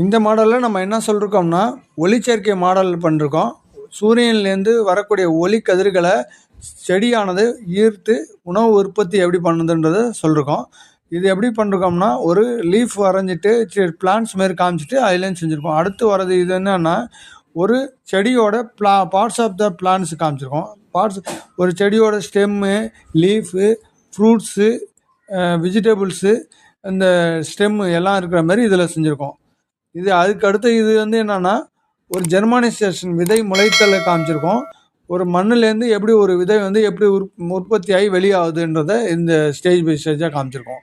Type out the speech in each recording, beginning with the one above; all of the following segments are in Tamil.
இந்த மாடலில் நம்ம என்ன சொல்லியிருக்கோம்னா ஒளிச்சேர்க்கை மாடல் பண்ணிருக்கோம். சூரியன்லேருந்து வரக்கூடிய ஒளி கதிர்களை செடியானது ஈர்த்து உணவு உற்பத்தி எப்படி பண்ணுதுன்றத சொல்லிருக்கோம் இது எப்படி பண்ணிருக்கோம்னா ஒரு லீஃப் வரைஞ்சிட்டு பிளான்ஸ் மாரி காமிச்சிட்டு அதுலேருந்து செஞ்சுருக்கோம். அடுத்து வர்றது இது என்னென்னா ஒரு செடியோட ப்ளா பார்ட்ஸ் ஆஃப் த பிளான்ஸ் காமிச்சிருக்கோம். பார்ட்ஸ் ஒரு செடியோட ஸ்டெம்மு லீஃபு ஃப்ரூட்ஸு வெஜிடபிள்ஸு இந்த ஸ்டெம்மு எல்லாம் இருக்கிற மாதிரி இதில் செஞ்சுருக்கோம். இது அதுக்கு அடுத்து இது வந்து என்னன்னா ஒரு ஜெர்மானைசேஷன் விதை முளைத்தலை காமிச்சிருக்கோம். ஒரு மண்ணுலேருந்து எப்படி ஒரு விதை வந்து எப்படி உற் உற்பத்தியாகி வெளியாகுதுன்றத இந்த ஸ்டேஜ் பை ஸ்டேஜாக காமிச்சிருக்கோம்.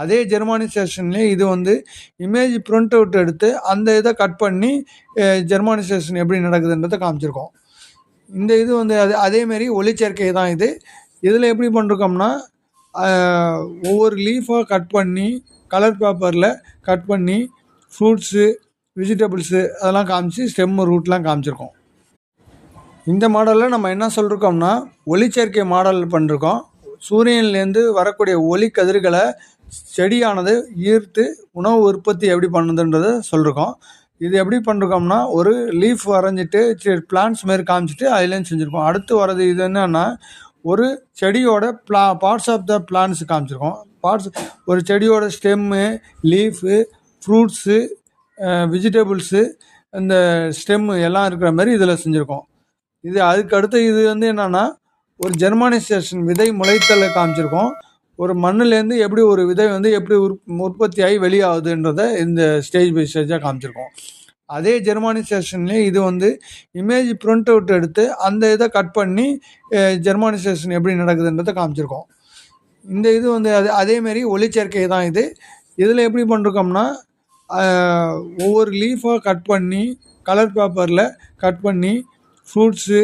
அதே ஜெர்மானிசேஷன்லேயே இது வந்து இமேஜ் பிரிண்ட் அவுட் எடுத்து அந்த இதை கட் பண்ணி ஜெர்மானிசேஷன் எப்படி நடக்குதுன்றதை காமிச்சிருக்கோம். இந்த இது வந்து அது அதேமாரி ஒளிச்சேர்க்கை தான் இது. இதில் எப்படி பண்ணிருக்கோம்னா ஒவ்வொரு லீஃபாக கட் பண்ணி கலர் பேப்பரில் கட் பண்ணி ஃப்ரூட்ஸு வெஜிடபிள்ஸு அதெல்லாம் காமிச்சு ஸ்டெம்மு ரூட்லாம் காமிச்சிருக்கோம். இந்த மாடலில் நம்ம என்ன சொல்லிருக்கோம்னா ஒளிச்சேர்க்கை மாடல் பண்ணிருக்கோம். சூரியன்லேருந்து வரக்கூடிய ஒளி கதிர்களை செடியானது ஈர்த்து உணவு உற்பத்தி எப்படி பண்ணுதுன்றத சொல்லிருக்கோம். இது எப்படி பண்ணிருக்கோம்னா ஒரு லீஃப் வரைஞ்சிட்டு பிளான்ஸ் மாரி காமிச்சிட்டு அதுலேருந்து செஞ்சுருக்கோம். அடுத்து வர்றது இது என்னென்னா ஒரு செடியோட ப்ளா பார்ட்ஸ் ஆஃப் த பிளான்ஸ் காமிச்சிருக்கோம். பார்ட்ஸ் ஒரு செடியோட ஸ்டெம்மு லீஃபு ஃப்ரூட்ஸு வெஜிடபிள்ஸு இந்த ஸ்டெம்மு எல்லாம் இருக்கிற மாதிரி இதில் செஞ்சுருக்கோம். இது அதுக்கு அடுத்து இது வந்து என்னென்னா ஒரு ஜெர்மானிசேஷன் விதை முளைத்தலை காமிச்சிருக்கோம். ஒரு மண்ணுலேருந்து எப்படி ஒரு விதை வந்து எப்படி உற் உற்பத்தியாகி வெளியாகுதுன்றத இந்த ஸ்டேஜ் பை ஸ்டேஜாக காமிச்சிருக்கோம். அதே ஜெர்மானிசேஷன்லேயே இது வந்து இமேஜ் பிரிண்ட் அவுட் எடுத்து அந்த இதை கட் பண்ணி ஜெர்மானிசேஷன் எப்படி நடக்குதுன்றதை காமிச்சிருக்கோம். இந்த இது வந்து அது அதேமாரி ஒளிச்சேர்க்கை தான் இது. இதில் எப்படி பண்ணிருக்கோம்னா ஒவ்வொரு லீஃபாக கட் பண்ணி கலர் பேப்பரில் கட் பண்ணி ஃப்ரூட்ஸு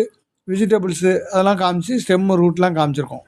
வெஜிடபிள்ஸு அதெல்லாம் காமிச்சு ஸ்டெம்மு ரூட்லாம் காமிச்சிருக்கோம்.